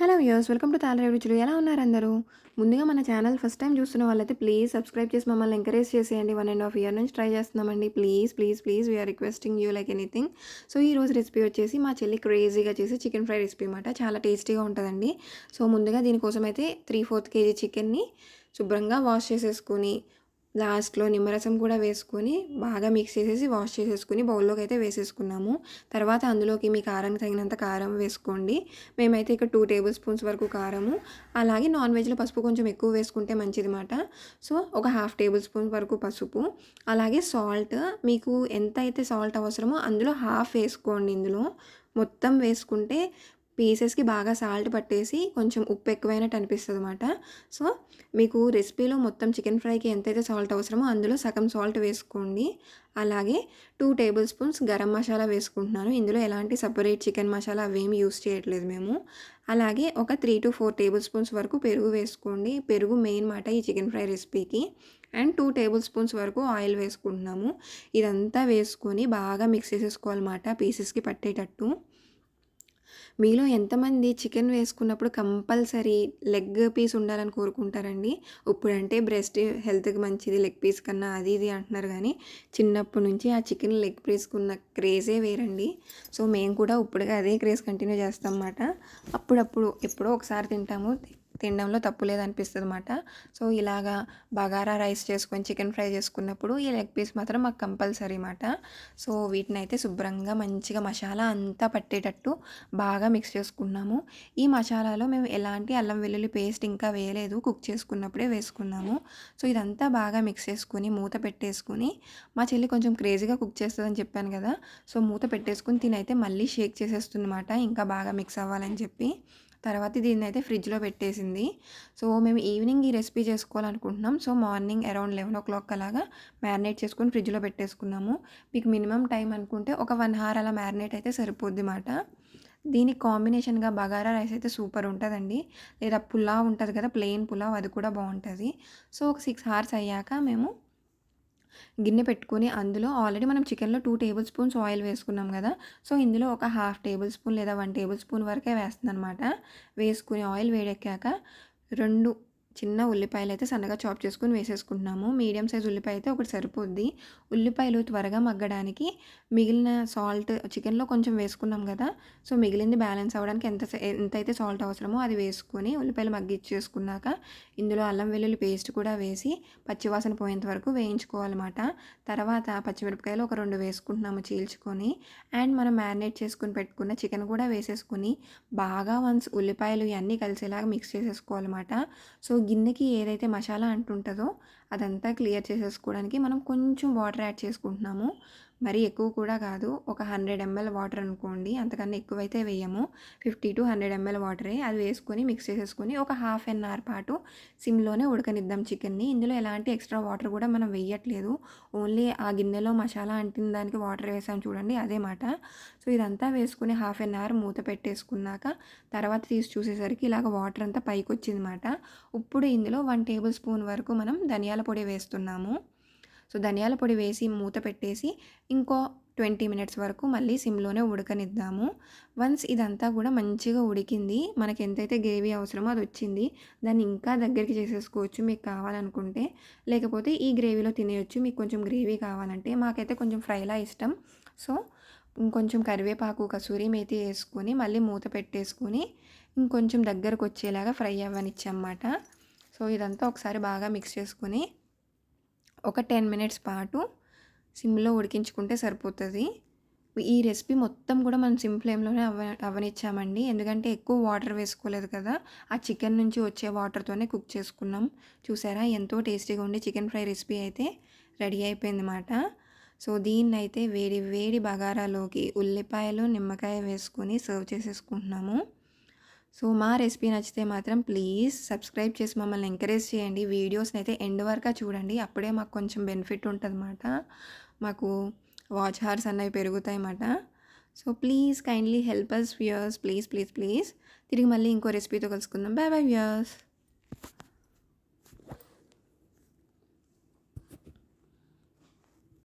Hello viewers welcome to తాలరే రుచులు. ఎలా ఉన్నారు అందరూ? ముందుగా మన ఛానల్ ఫస్ట్ టైం చూస్తున్న వాళ్ళైతే ప్లీజ్ సబ్స్క్రైబ్ చేసి మమ్మల్ని ఎంకరేజ్ చేసేయండి. వన్ అండ్ హాఫ్ ఇయర్ నుంచి ట్రై చేస్తున్నామండి. Please please please we are requesting you like anything so ఈ రోజు రెసిపీ వచ్చేసి మా చెల్లి క్రేజీగా చేసి చికెన్ ఫ్రై రెసిపీ అనమాట చాలా టేస్టీగా ఉంటుందండి. సో ముందుగా దీనికోసం అయితే త్రీ ఫోర్త్ కేజీ చికెన్ని శుభ్రంగా వాష్ చేసేసుకొని లాస్ట్లో నిమ్మరసం కూడా వేసుకొని బాగా మిక్స్ చేసేసి వాష్ చేసేసుకుని బౌల్లోకి అయితే వేసేసుకున్నాము. తర్వాత అందులోకి మీ కారానికి తగినంత కారం వేసుకోండి. మేమైతే ఇక్కడ టూ టేబుల్ స్పూన్స్ వరకు కారము అలాగే నాన్ వెజ్లో పసుపు కొంచెం ఎక్కువ వేసుకుంటే మంచిది మాట సో ఒక హాఫ్ టేబుల్ స్పూన్ వరకు పసుపు అలాగే సాల్ట్ మీకు ఎంత అయితే సాల్ట్ అవసరమో అందులో హాఫ్ వేసుకోండి ఇందులో. మొత్తం వేసుకుంటే పీసెస్కి బాగా సాల్ట్ పట్టేసి కొంచెం ఉప్పు ఎక్కువైనట్టు అనిపిస్తుంది అనమాట సో మీకు రెసిపీలో మొత్తం చికెన్ ఫ్రైకి ఎంతైతే సాల్ట్ అవసరమో అందులో సగం సాల్ట్ వేసుకోండి. అలాగే two tablespoons garam masala వేసుకుంటున్నాను. ఇందులో ఎలాంటి సపరేట్ చికెన్ మసాలా అవేమి యూస్ చేయట్లేదు మేము. అలాగే ఒక three to four tablespoons వరకు పెరుగు వేసుకోండి. పెరుగు మెయిన్ మాట ఈ చికెన్ ఫ్రై రెసిపీకి. అండ్ టూ టేబుల్ స్పూన్స్ వరకు ఆయిల్ వేసుకుంటున్నాము. ఇదంతా వేసుకొని బాగా మిక్స్ చేసేసుకోవాలన్నమాట పీసెస్కి పట్టేటట్టు. మీలో ఎంతమంది చికెన్ వేసుకున్నప్పుడు కంపల్సరీ లెగ్ పీస్ ఉండాలని కోరుకుంటారండి? ఇప్పుడంటే బ్రెస్ట్ హెల్త్కి మంచిది లెగ్ పీస్ కన్నా అది ఇది అంటున్నారు కానీ చిన్నప్పటి నుంచి ఆ చికెన్ లెగ్ పీస్కున్న క్రేజే వేరండి. సో మేము కూడా ఇప్పుడుగా అదే క్రేజ్ కంటిన్యూ చేస్తాం అన్నమాట. అప్పుడప్పుడు ఎప్పుడో ఒకసారి తింటాము. తినడంలో తప్పు లేదనిపిస్తుంది అనమాట సో ఇలాగా బగారా రైస్ చేసుకొని చికెన్ ఫ్రై చేసుకున్నప్పుడు ఈ లెగ్ పీస్ మాత్రం మాకు కంపల్సరీ అనమాట సో వీటిని అయితే శుభ్రంగా మంచిగా మసాలా అంతా పట్టేటట్టు బాగా మిక్స్ చేసుకున్నాము. ఈ మసాలాలో మేము ఎలాంటి అల్లం వెల్లుల్లి పేస్ట్ ఇంకా వేయలేదు. కుక్ చేసుకున్నప్పుడే వేసుకున్నాము. సో ఇదంతా బాగా మిక్స్ చేసుకుని మూత పెట్టేసుకుని మా చెల్లి కొంచెం క్రేజీగా కుక్ చేస్తుందని చెప్పాను కదా. సో మూత పెట్టేసుకుని తినైతే మళ్ళీ షేక్ చేసేస్తుందన్నమాట. ఇంకా బాగా మిక్స్ అవ్వాలని చెప్పి. తర్వాత దీన్ని అయితే ఫ్రిడ్జ్లో పెట్టేసింది. సో మేము ఈవినింగ్ ఈ recipe చేసుకోవాలనుకుంటున్నాం. So morning around eleven o'clock అలాగా మ్యారినేట్ చేసుకొని ఫ్రిడ్జ్లో పెట్టేసుకున్నాము. మీకు మినిమం టైం అనుకుంటే ఒక వన్ అవర్ అలా మ్యారినేట్ అయితే సరిపోద్ది మాట. దీనికి కాంబినేషన్గా బగారా రైస్ అయితే సూపర్ ఉంటుందండి. లేదా పులావ్ ఉంటుంది కదా ప్లెయిన్ పులావ్ అది కూడా బాగుంటుంది. సో ఒక సిక్స్ అవర్స్ అయ్యాక మేము గిన్నె పెట్టుకొని అందులో ఆల్రెడీ మనం చికెన్లో టూ టేబుల్ స్పూన్స్ ఆయిల్ వేసుకున్నాం కదా సో ఇందులో ఒక హాఫ్ టేబుల్ స్పూన్ లేదా వన్ టేబుల్ స్పూన్ వరకే వేస్తుంది అనమాట వేసుకుని ఆయిల్ వేడెక్కాక రెండు చిన్న ఉల్లిపాయలు అయితే సన్నగా చాప్ చేసుకుని వేసేసుకుంటున్నాము. మీడియం సైజ్ ఉల్లిపాయ అయితే ఒకటి సరిపోద్ది. ఉల్లిపాయలు త్వరగా మగ్గడానికి మిగిలిన సాల్ట్ చికెన్లో కొంచెం వేసుకున్నాం కదా సో మిగిలింది బ్యాలెన్స్ అవ్వడానికి ఎంత ఎంత అయితే సాల్ట్ అవసరమో అది వేసుకొని ఉల్లిపాయలు మగ్గిచ్చేసుకున్నాక ఇందులో అల్లం వెల్లుల్లి పేస్ట్ కూడా వేసి పచ్చివాసన పోయేంత వరకు వేయించుకోవాలన్నమాట. తర్వాత పచ్చిమిరపకాయలు ఒక రెండు వేసుకుంటున్నాము చీల్చుకొని. అండ్ మనం మ్యారినేట్ చేసుకుని పెట్టుకున్న చికెన్ కూడా వేసేసుకుని బాగా వన్స్ ఉల్లిపాయలు ఇవన్నీ కలిసేలాగా మిక్స్ చేసేసుకోవాలన్నమాట. సో గిన్నెకి ఏదైతే మసాలా అంటుంటుందో అదంతా క్లియర్ చేసేసుకోవడానికి మనం కొంచెం వాటర్ యాడ్ చేసుకుంటున్నాము. మరీ ఎక్కువ కూడా కాదు. ఒక హండ్రెడ్ ఎంఎల్ వాటర్ అనుకోండి అంతకన్నా ఎక్కువైతే వేయము. ఫిఫ్టీ టు హండ్రెడ్ ఎంఎల్ వాటరే. అది వేసుకొని మిక్స్ చేసేసుకొని ఒక హాఫ్ అన్ అవర్ పాటు సిమ్లోనే ఉడకనిద్దాం చికెన్ని. ఇందులో ఎలాంటి ఎక్స్ట్రా వాటర్ కూడా మనం వేయట్లేదు. ఓన్లీ ఆ గిన్నెలో మసాలా అంటిన దానికి వాటర్ వేసాం చూడండి అదే మాట. సో ఇదంతా వేసుకుని హాఫ్ అన్ అవర్ మూత పెట్టేసుకున్నాక తర్వాత తీసి చూసేసరికి ఇలాగ వాటర్ అంతా పైకి వచ్చిందన్నమాట ఇప్పుడు ఇందులో వన్ టేబుల్ స్పూన్ వరకు మనం ధనియాల పొడి వేస్తున్నాము. సో ధనియాల పొడి వేసి మూత పెట్టేసి ఇంకో ట్వంటీ మినిట్స్ వరకు మళ్ళీ సిమ్లోనే ఉడకనిద్దాము. వన్స్ ఇదంతా కూడా మంచిగా ఉడికింది మనకి ఎంతైతే గ్రేవీ అవసరమో అది వచ్చింది దాన్ని ఇంకా దగ్గరికి చేసేసుకోవచ్చు మీకు కావాలనుకుంటే. లేకపోతే ఈ గ్రేవీలో తినేయచ్చు మీకు కొంచెం గ్రేవీ కావాలంటే. మాకైతే కొంచెం ఫ్రైలా ఇష్టం. సో ఇంకొంచెం కరివేపాకు కసూరి మేతి వేసుకొని మళ్ళీ మూత పెట్టేసుకొని ఇంకొంచెం దగ్గరకు వచ్చేలాగా ఫ్రై అవ్వనిచ్చన్నమాట. సో ఇదంతా ఒకసారి బాగా మిక్స్ చేసుకొని ఒక టెన్ మినిట్స్ పాటు సిమ్లో ఉడికించుకుంటే సరిపోతుంది. ఈ రెసిపీ మొత్తం కూడా మనం సిమ్ ఫ్లేమ్లోనే అవ అవనిచ్చామండి. ఎందుకంటే ఎక్కువ వాటర్ వేసుకోలేదు కదా. ఆ చికెన్ నుంచి వచ్చే వాటర్తోనే కుక్ చేసుకున్నాం. చూసారా? ఎంతో టేస్టీగా ఉండి చికెన్ ఫ్రై రెసిపీ అయితే రెడీ అయిపోయింది అన్నమాట సో దీన్ని అయితే వేడి వేడి బగారాలోకి ఉల్లిపాయలు నిమ్మకాయ వేసుకొని సర్వ్ చేసేసుకుంటున్నాము. సో మా రెసిపీ నచ్చితే మాత్రం ప్లీజ్ సబ్స్క్రైబ్ చేసి మమ్మల్ని ఎంకరేజ్ చేయండి. వీడియోస్ని అయితే ఎండ్ వరకు చూడండి. అప్పుడే మాకు కొంచెం బెనిఫిట్ ఉంటుందన్నమాట. మాకు వాచ్ హార్స్ అన్నవి పెరుగుతాయి అన్నమాట so please kindly help us viewers. Please please please. తిరిగి మళ్ళీ ఇంకో రెసిపీతో కలుసుకుందాం. Bye bye viewers.